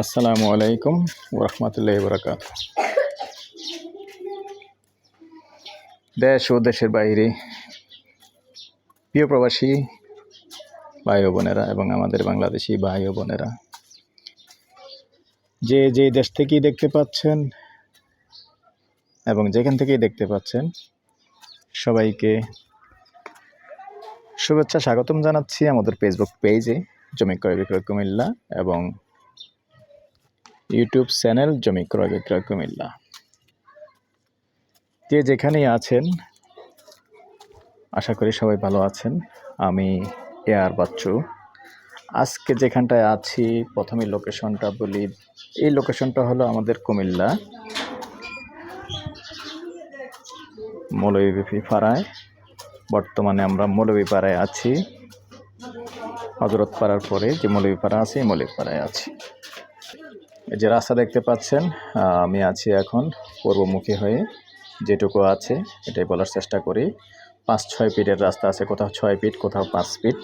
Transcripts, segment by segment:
আসসালামু আলাইকুম ওরহমতুল্লাহ বরকাত দেশ ও দেশের বাইরে প্রিয় প্রবাসী ভাই ও বোনেরা এবং আমাদের বাংলাদেশি ভাই ও বোনেরা, যে যে দেশ থেকেই দেখতে পাচ্ছেন এবং যেখান থেকেই দেখতে পাচ্ছেন, সবাইকে শুভেচ্ছা, স্বাগতম জানাচ্ছি আমাদের ফেসবুক পেজে জমি ক্রয় বিক্রয় কুমিল্লা এবং ইউটিউব চ্যানেল জমি ক্রয় বিক্রয় কুমিল্লা। যে যেখানেই আছেন, আশা করি সবাই ভালো আছেন। আমি এয়ার বাচ্চু। আজকে যেখানটায় আছি, প্রথমে লোকেশনটা বলি। এই লোকেশনটা হলো আমাদের কুমিল্লা। মৌলভী পাড়ায়। বর্তমানে আমরা মৌলভী পাড়ায় আছি। হজরত পাড়ার পরে যে মৌলভী পাড়া আছে, এই মৌলভী পাড়ায় আছি। এই যে রাস্তা দেখতে পাচ্ছেন আমি আছি এখন পূর্বমুখী হয়ে। যেটুকু আছে, এটাই বলার চেষ্টা করি। পাঁচ, ছয় ফিটের রাস্তা আছে, কোথাও ছয় ফিট, কোথাও পাঁচ ফিট।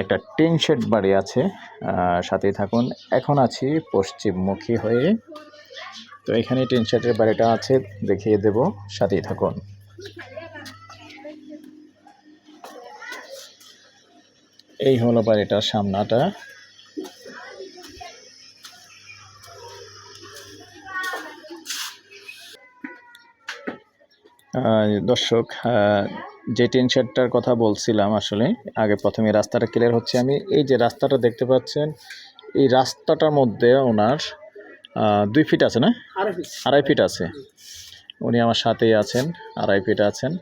একটা টিন শেড বাড়ি আছে সাথেই থাকুন। এখন আছি পশ্চিমমুখী হয়ে। তো এখানে টিন শেডের বাড়িটা আছে, দেখিয়ে দেব, সাথেই থাকুন। এই হলো বাড়িটার সামনাটা। দর্শক যে টিন শেডটার কথা বলছিলাম আসলে আগে প্রথমে রাস্তাটা ক্লিয়ার হচ্ছে আমি। এই যে রাস্তাটা দেখতে পাচ্ছেন এই রাস্তাটার মধ্যে ওনার দুই ফিট আছে না? আড়াই ফিট আছে। উনি আমার সাথেই আছেন আড়াই ফিট আছেন।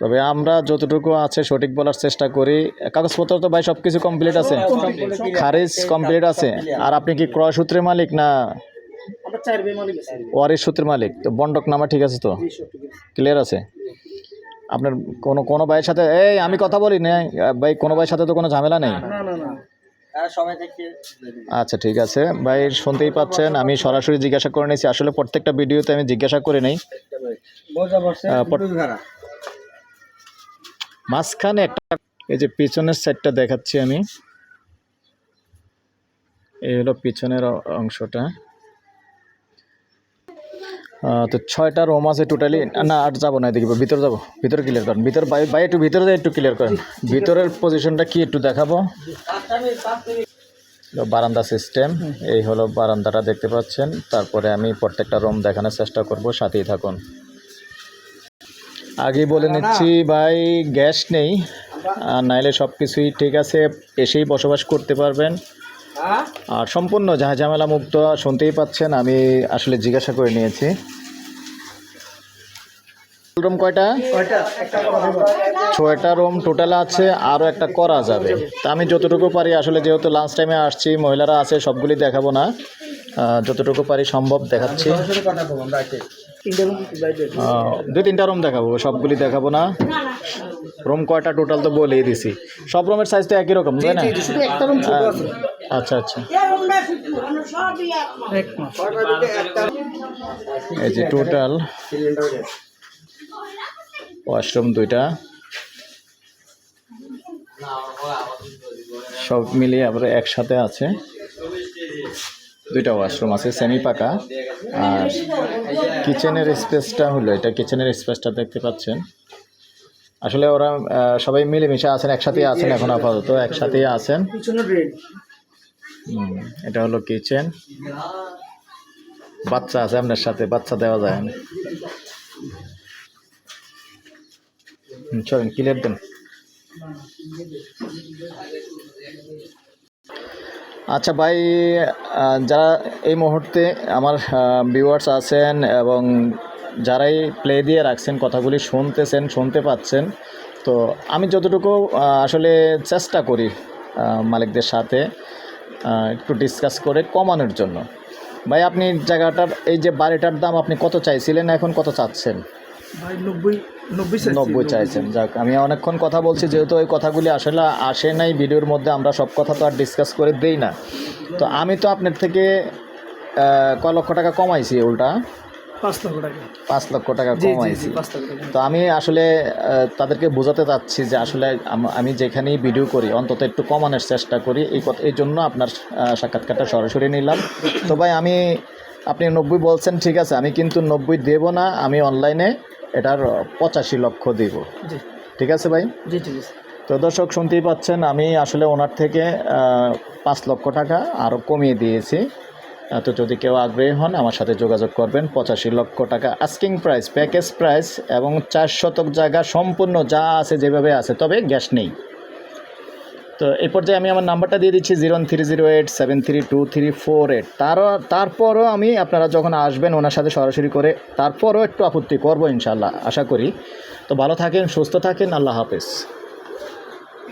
তবে আমরা যতটুকু আছে সঠিক বলার চেষ্টা করি। কাগজপত্র তো ভাই সব কিছু কমপ্লিট আছে খারিজ কমপ্লিট আছে। আর আপনি কি ক্রয় সূত্রের মালিক না আমরা চার বে মালিক সূত্রের মালিক? তো বন্ডক নামা ঠিক আছে তো? ক্লিয়ার আছে। আপনার কোনো কোনো ভাইয়ের সাথে এই আমি কথা বলি না ভাই কোনো ভাইয়ের সাথে তো কোনো ঝামেলা নেই? না না না। সময় থেকে আচ্ছা ঠিক আছে। ভাই শুনতেই পাচ্ছেন আমি সরাসরি জিজ্ঞাসা করে নিয়েছি। আসলে প্রত্যেকটা ভিডিওতে আমি জিজ্ঞাসা করে নেই। মাঝখানে একটা এই যে পিছনের সাইডটা দেখাচ্ছি আমি। এই হলো পিছনের অংশটা। তো ছয়টা রুম আছে টোটালি না, আর যাব না এদিকে, ভিতরে যাব, ভিতরে ক্লিয়ার করেন। ভিতর বাই একটু ভিতরে একটু ক্লিয়ার করেন। ভিতরের পজিশনটা কি একটু দেখাবো? বারান্দা সিস্টেম এই হলো বারান্দাটা দেখতে পাচ্ছেন। তারপরে আমি প্রত্যেকটা রুম দেখানোর চেষ্টা করব, সাথেই থাকুন। আগে বলে নিচ্ছি ভাই গ্যাস নেই। আর নাইলে সব কিছুই ঠিক আছে এসেই বসবাস করতে পারবেন। হ্যাঁ? আর সম্পূর্ণ যাহা ঝামেলা মুক্ত শুনতেই পাচ্ছেন আমি আসলে জিজ্ঞাসা করে নিয়েছি। রুম কয়টা? ছয়টা রুম টোটাল আছে আরও একটা করা যাবে। তা আমি যতটুকু পারি আসলে যেহেতু লাঞ্চ টাইমে আসছি মহিলারা আছে সবগুলি দেখাবো না। যতটুকু পারি সম্ভব দেখাচ্ছি। আছি তিনটে রুম দুই তিনটা রুম দেখাবো সবগুলি দেখাবো না। রুম কয়টা টোটাল তো বলেই দিছি। সব রুমের সাইজ তো একই রকম তাই না? আচ্ছা আচ্ছা। এই যে টোটাল ওয়াশরুম দুইটা। সব মিলিয়ে আবার একসাথে আছে। দুইটা ওয়াশরুম আছে, সেমি পাকা। আর কিচেনের স্পেসটা হলো, এটা কিচেনের স্পেসটা দেখতে পাচ্ছেন। আসলে ওরা সবাই মিলেমিশে আছেন একসাথেই আছেন এখন আপাতত একসাথেই আছেন। এটা হলো কিচেন। বাচ্চা আছে আপনার সাথে, বাচ্চা দেওয়া যায় না। চলেন ক্লিয়ার দেন? আচ্ছা ভাই যারা এই মুহূর্তে আমার ভিউয়ার্স আছেন এবং যারাই প্লে দিয়ে রাখছেন, কথাগুলি শুনতেছেন, শুনতে পাচ্ছেন, তো আমি যতটুকু আসলে চেষ্টা করি মালিকদের সাথে একটু ডিসকাস করে কমানোর জন্য। ভাই, আপনি জায়গাটার, এই যে বাড়িটার দাম আপনি কত চাইছিলেন, এখন কত চাচ্ছেন? নব্বই নব্বই চাইছি, নব্বই চাইছেন যাক আমি অনেকক্ষণ কথা বলছি যেহেতু ওই কথাগুলি আসলে আসে নাই ভিডিওর মধ্যে আমরা সব কথা তো আর ডিসকাস করে দেই না। তো আমি তো আপনার থেকে কয় লক্ষ টাকা কমাইছি উল্টা? পাঁচ লক্ষ টাকা। পাঁচ লক্ষ টাকা জি জি কমাইছি। তো আমি আসলে তাদেরকে বোঝাতে চাচ্ছি যে আসলে আমি যেখানেই ভিডিও করি অন্তত একটু কমানোর চেষ্টা করি এই কথা এই জন্য আপনার সাক্ষাৎকারটা সরাসরি নিলাম। তো ভাই আমি আপনি নব্বই বলছেন ঠিক আছে আমি কিন্তু নব্বই দেব না আমি অনলাইনে এটার পঁচাশি লক্ষ দিব। ঠিক আছে ভাই? জি ঠিক আছে তো দর্শক শুনতেই পাচ্ছেন আমি আসলে ওনার থেকে পাঁচ লক্ষ টাকা আরও কমিয়ে দিয়েছি। তো যদি কেউ আগ্রহী হন আমার সাথে যোগাযোগ করবেন। পঁচাশি লক্ষ টাকা আস্কিং প্রাইস প্যাকেজ প্রাইস এবং চার শতক জায়গা সম্পূর্ণ যা আছে যেভাবে আছে তবে গ্যাস নেই। তো এই পর্যায়ে আমি আমার নাম্বারটা দিয়ে দিচ্ছি zero three zero eight seven three two three four eight. তার তারপরও আমি আপনারা যখন আসবেন ওনার সাথে সরাসরি করে, তারপরও একটু আপত্তি করব ইনশাল্লাহ আশা করি। তো ভালো থাকেন, সুস্থ থাকেন, আল্লাহ হাফেজ।